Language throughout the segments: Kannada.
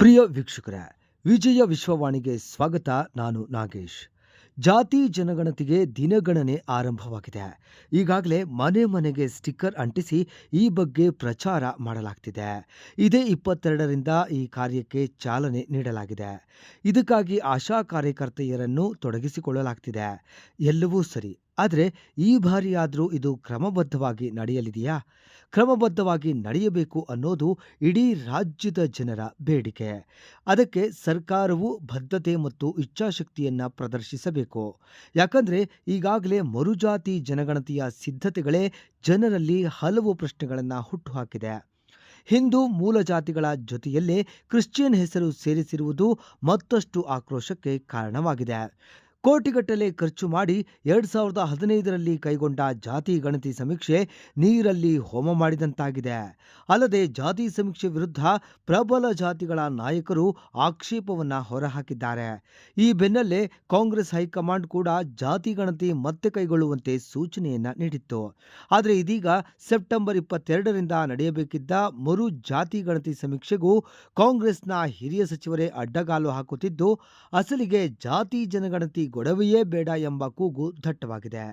ಪ್ರಿಯ ವೀಕ್ಷಕರೇ, ವಿಜಯ ವಿಶ್ವವಾಣಿಗೆ ಸ್ವಾಗತ. ನಾನು ನಾಗೇಶ್. ಜಾತಿ ಜನಗಣತಿಗೆ ದಿನಗಣನೆ ಆರಂಭವಾಗಿದೆ. ಈಗಾಗಲೇ ಮನೆ ಮನೆಗೆ ಸ್ಟಿಕ್ಕರ್ ಅಂಟಿಸಿ ಈ ಬಗ್ಗೆ ಪ್ರಚಾರ ಮಾಡಲಾಗ್ತಿದೆ. ಇದೇ ಇಪ್ಪತ್ತೆರಡರಿಂದ ಈ ಕಾರ್ಯಕ್ಕೆ ಚಾಲನೆ ನೀಡಲಾಗಿದೆ. ಇದಕ್ಕಾಗಿ ಆಶಾ ಕಾರ್ಯಕರ್ತೆಯರನ್ನು ತೊಡಗಿಸಿಕೊಳ್ಳಲಾಗ್ತಿದೆ. ಎಲ್ಲವೂ ಸರಿ. ಆದರೆ ಈ ಬಾರಿಯಾದರೂ ಇದು ಕ್ರಮಬದ್ಧವಾಗಿ ನಡೆಯಲಿದೆಯಾ? ಕ್ರಮಬದ್ಧವಾಗಿ ನಡೆಯಬೇಕು ಅನ್ನೋದು ಇಡೀ ರಾಜ್ಯದ ಜನರ ಬೇಡಿಕೆ. ಅದಕ್ಕೆ ಸರ್ಕಾರವು ಬದ್ಧತೆ ಮತ್ತು ಇಚ್ಛಾಶಕ್ತಿಯನ್ನ ಪ್ರದರ್ಶಿಸಬೇಕು. ಯಾಕಂದ್ರೆ ಈಗಾಗಲೇ ಮರುಜಾತಿ ಜನಗಣತಿಯ ಸಿದ್ಧತೆಗಳೇ ಜನರಲ್ಲಿ ಹಲವು ಪ್ರಶ್ನೆಗಳನ್ನು ಹುಟ್ಟುಹಾಕಿದೆ. ಹಿಂದೂ ಮೂಲ ಜಾತಿಗಳ ಜೊತೆಯಲ್ಲೇ ಕ್ರಿಶ್ಚಿಯನ್ ಹೆಸರು ಸೇರಿಸಿರುವುದು ಮತ್ತಷ್ಟು ಆಕ್ರೋಶಕ್ಕೆ ಕಾರಣವಾಗಿದೆ. ಕೋಟಿಗಟ್ಟಲೆ ಖರ್ಚು ಮಾಡಿ ಎರಡ್ ಸಾವಿರದ ಹದಿನೈದರಲ್ಲಿ ಕೈಗೊಂಡ ಜಾತಿ ಗಣತಿ ಸಮೀಕ್ಷೆ ನೀರಲ್ಲಿ ಹೋಮ ಮಾಡಿದಂತಾಗಿದೆ. ಅಲ್ಲದೆ ಜಾತಿ ಸಮೀಕ್ಷೆ ವಿರುದ್ಧ ಪ್ರಬಲ ಜಾತಿಗಳ ನಾಯಕರು ಆಕ್ಷೇಪವನ್ನು ಹೊರಹಾಕಿದ್ದಾರೆ. ಈ ಬೆನ್ನಲ್ಲೇ ಕಾಂಗ್ರೆಸ್ ಹೈಕಮಾಂಡ್ ಕೂಡ ಜಾತಿ ಗಣತಿ ಮತ್ತೆ ಕೈಗೊಳ್ಳುವಂತೆ ಸೂಚನೆಯನ್ನ ನೀಡಿತ್ತು. ಆದರೆ ಇದೀಗ ಸೆಪ್ಟೆಂಬರ್ ಇಪ್ಪತ್ತೆರಡರಿಂದ ನಡೆಯಬೇಕಿದ್ದ ಮರು ಜಾತಿ ಗಣತಿ ಸಮೀಕ್ಷೆಗೂ ಕಾಂಗ್ರೆಸ್ನ ಹಿರಿಯ ಸಚಿವರೇ ಅಡ್ಡಗಾಲು ಹಾಕುತ್ತಿದ್ದು, ಅಸಲಿಗೆ ಜಾತಿ ಜನಗಣತಿ ಗೊಡವೆಯೇ ಬೇಡ ಎಂಬ ಕೂಗು ದಟ್ಟವಾಗಿದೆ.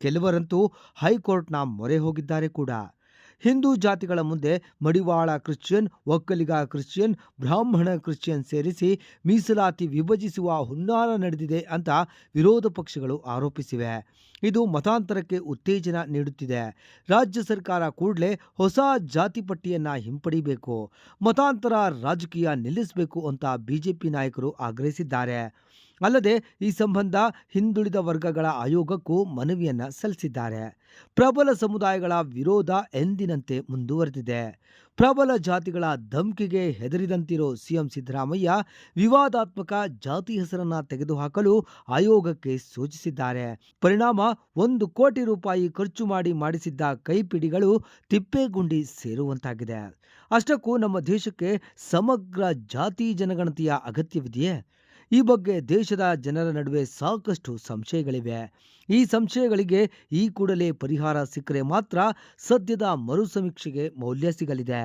ಕೆಲವರಂತೂ ಹೈಕೋರ್ಟ್ನ ಮೊರೆ ಹೋಗಿದ್ದಾರೆ ಕೂಡ. ಹಿಂದೂ ಜಾತಿಗಳ ಮುಂದೆ Madivala Christian, Vokkaliga Christian, Brahmana Christian ಸೇರಿಸಿ ಮೀಸಲಾತಿ ವಿಭಜಿಸುವ ಹುನ್ನಾರ ನಡೆದಿದೆ ಅಂತ ವಿರೋಧ ಪಕ್ಷಗಳು ಆರೋಪಿಸಿವೆ. ಇದು ಮತಾಂತರಕ್ಕೆ ಉತ್ತೇಜನ ನೀಡುತ್ತಿದೆ. ರಾಜ್ಯ ಸರ್ಕಾರ ಕೂಡಲೇ ಹೊಸ ಜಾತಿ ಪಟ್ಟಿಯನ್ನ ಹಿಂಪಡಿಬೇಕು, ಮತಾಂತರ ರಾಜಕೀಯ ನಿಲ್ಲಿಸಬೇಕು ಅಂತ ಬಿಜೆಪಿ ನಾಯಕರು ಆಗ್ರಹಿಸಿದ್ದಾರೆ. ಅಲ್ಲದೆ ಈ ಸಂಬಂಧ ಹಿಂದುಳಿದ ವರ್ಗಗಳ ಆಯೋಗಕ್ಕೂ ಮನವಿಯನ್ನ ಸಲ್ಲಿಸಿದ್ದಾರೆ. ಪ್ರಬಲ ಸಮುದಾಯಗಳ ವಿರೋಧ ಎಂದಿನಂತೆ ಮುಂದುವರೆದಿದೆ. ಪ್ರಬಲ ಜಾತಿಗಳ ಧಮ್ಕಿಗೆ ಹೆದರಿದಂತಿರೋ ಸಿಎಂ ಸಿದ್ದರಾಮಯ್ಯ ವಿವಾದಾತ್ಮಕ ಜಾತಿ ಹೆಸರನ್ನ ತೆಗೆದುಹಾಕಲು ಆಯೋಗಕ್ಕೆ ಸೂಚಿಸಿದ್ದಾರೆ. ಪರಿಣಾಮ ಒಂದು ಕೋಟಿ ರೂಪಾಯಿ ಖರ್ಚು ಮಾಡಿ ಮಾಡಿಸಿದ್ದ ಕೈಪಿಡಿಗಳು ತಿಪ್ಪೇಗುಂಡಿ ಸೇರುವಂತಾಗಿದೆ. ಅಷ್ಟಕ್ಕೂ ನಮ್ಮ ದೇಶಕ್ಕೆ ಸಮಗ್ರ ಜಾತಿ ಜನಗಣತಿಯ ಅಗತ್ಯವಿದೆಯೇ? ಈ ಬಗ್ಗೆ ದೇಶದ ಜನರ ನಡುವೆ ಸಾಕಷ್ಟು ಸಂಶಯಗಳಿವೆ. ಈ ಸಂಶಯಗಳಿಗೆ ಈ ಕೂಡಲೇ ಪರಿಹಾರ ಸಿಕ್ಕರೆ ಮಾತ್ರ ಸದ್ಯದ ಮರುಸಮೀಕ್ಷೆಗೆ ಮೌಲ್ಯ ಸಿಗಲಿದೆ.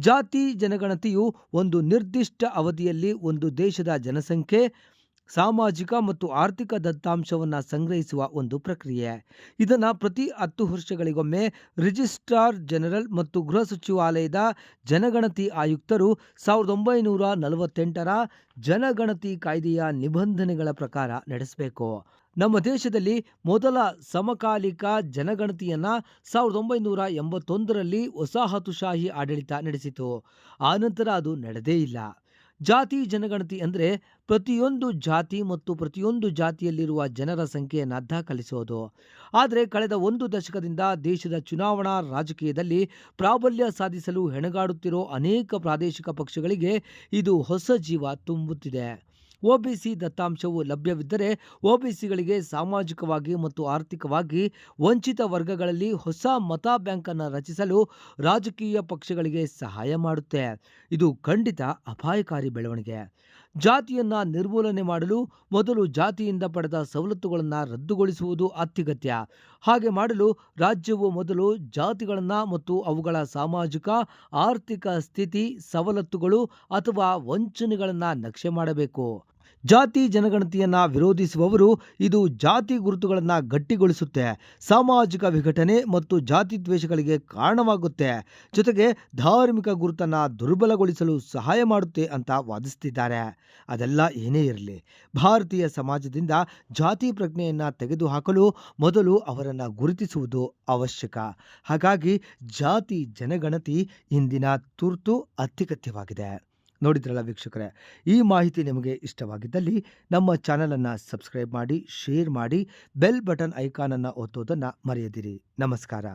ಜಾತಿ, ಜನಗಣತಿಯು ಒಂದು ನಿರ್ದಿಷ್ಟ ಅವಧಿಯಲ್ಲಿ ಒಂದು ದೇಶದ ಜನಸಂಖ್ಯೆ ಸಾಮಾಜಿಕ ಮತ್ತು ಆರ್ಥಿಕ ದತ್ತಾಂಶವನ್ನು ಸಂಗ್ರಹಿಸುವ ಒಂದು ಪ್ರಕ್ರಿಯೆ. ಇದನ್ನು ಪ್ರತಿ ಹತ್ತು ವರ್ಷಗಳಿಗೊಮ್ಮೆ ರಿಜಿಸ್ಟ್ರಾರ್ ಜನರಲ್ ಮತ್ತು ಗೃಹ ಸಚಿವಾಲಯದ ಜನಗಣತಿ ಆಯುಕ್ತರು ಸಾವಿರದ ಒಂಬೈನೂರ ನಲವತ್ತೆಂಟರ ಜನಗಣತಿ ಕಾಯ್ದೆಯ ನಿಬಂಧನೆಗಳ ಪ್ರಕಾರ ನಡೆಸಬೇಕು. ನಮ್ಮ ದೇಶದಲ್ಲಿ ಮೊದಲ ಸಮಕಾಲಿಕ ಜನಗಣತಿಯನ್ನ ಸಾವಿರದ ಒಂಬೈನೂರ ಎಂಬತ್ತೊಂದರಲ್ಲಿ ವಸಾಹತುಶಾಹಿ ಆಡಳಿತ ನಡೆಸಿತು. ಆನಂತರ ಅದು ನಡೆದೇ ಇಲ್ಲ. ಜಾತಿ ಜನಗಣತಿ ಅಂದರೆ ಪ್ರತಿಯೊಂದು ಜಾತಿ ಮತ್ತು ಪ್ರತಿಯೊಂದು ಜಾತಿಯಲ್ಲಿರುವ ಜನರ ಸಂಖ್ಯೆಯನ್ನು ದಾಖಲಿಸೋದು. ಆದರೆ ಕಳೆದ ಒಂದು ದಶಕದಿಂದ ದೇಶದ ಚುನಾವಣಾ ರಾಜಕೀಯದಲ್ಲಿ ಪ್ರಾಬಲ್ಯ ಸಾಧಿಸಲು ಹೆಣಗಾಡುತ್ತಿರೋ ಅನೇಕ ಪ್ರಾದೇಶಿಕ ಪಕ್ಷಗಳಿಗೆ ಇದು ಹೊಸ ಜೀವ ತುಂಬುತ್ತಿದೆ. ಒಬಿಸಿ ದತ್ತಾಂಶವು ಲಭ್ಯವಿದ್ದರೆ ಒಬಿಸಿಗಳಿಗೆ ಸಾಮಾಜಿಕವಾಗಿ ಮತ್ತು ಆರ್ಥಿಕವಾಗಿ ವಂಚಿತ ವರ್ಗಗಳಲ್ಲಿ ಹೊಸ ಮತ ಬ್ಯಾಂಕನ್ನು ರಚಿಸಲು ರಾಜಕೀಯ ಪಕ್ಷಗಳಿಗೆ ಸಹಾಯ ಮಾಡುತ್ತೆ. ಇದು ಖಂಡಿತ ಅಪಾಯಕಾರಿ ಬೆಳವಣಿಗೆ. ಜಾತಿಯನ್ನ ನಿರ್ಮೂಲನೆ ಮಾಡಲು ಮೊದಲು ಜಾತಿಯಿಂದ ಪಡೆದ ಸವಲತ್ತುಗಳನ್ನು ರದ್ದುಗೊಳಿಸುವುದು ಅತ್ಯಗತ್ಯ. ಹಾಗೆ ಮಾಡಲು ರಾಜ್ಯವು ಮೊದಲು ಜಾತಿಗಳನ್ನು ಮತ್ತು ಅವುಗಳ ಸಾಮಾಜಿಕ, ಆರ್ಥಿಕ ಸ್ಥಿತಿ, ಸವಲತ್ತುಗಳು ಅಥವಾ ವಂಚನೆಗಳನ್ನು ನಕ್ಷೆ ಮಾಡಬೇಕು. ಜಾತಿ ಜನಗಣತಿಯನ್ನ ವಿರೋಧಿಸುವವರು ಇದು ಜಾತಿ ಗುರುತುಗಳನ್ನ ಗಟ್ಟಿಗೊಳಿಸುತ್ತೆ. ಸಾಮಾಜಿಕ ವಿಘಟನೆ ಮತ್ತು ಜಾತಿ ದ್ವೇಷಗಳಿಗೆ ಕಾರಣವಾಗುತ್ತೆ. ಜೊತೆಗೆ ಧಾರ್ಮಿಕ ಗುರುತನ್ನ ದುರ್ಬಲಗೊಳಿಸಲು ಸಹಾಯ ಮಾಡುತ್ತೆ ಅಂತ ವಾದಿಸುತ್ತಿದ್ದಾರೆ ಅದೆಲ್ಲ ಏನೇ ಇರಲಿ. ಭಾರತೀಯ ಸಮಾಜದಿಂದ ಜಾತಿ ಪ್ರಜ್ಞೆಯನ್ನ ತೆಗೆದುಹಾಕಲು ಮೊದಲು ಅವರನ್ನ ಗುರುತಿಸುವುದು ಅವಶ್ಯಕ. ಹಾಗಾಗಿ ಜಾತಿ ಜನಗಣತಿ ಇಂದಿನ ತುರ್ತು ಅತ್ಯಗತ್ಯವಾಗಿದೆ ನೋಡಿದ್ರಲ್ಲ ವೀಕ್ಷಕರೇ, ಈ ಮಾಹಿತಿ ನಿಮಗೆ ಇಷ್ಟವಾಗಿದ್ದಲ್ಲಿ ನಮ್ಮ ಚಾನಲನ್ನು ಸಬ್ಸ್ಕ್ರೈಬ್ ಮಾಡಿ, ಶೇರ್ ಮಾಡಿ, ಬೆಲ್ ಬಟನ್ ಐಕಾನನ್ನು ಒತ್ತೋದನ್ನು ಮರೆಯದಿರಿ. ನಮಸ್ಕಾರ.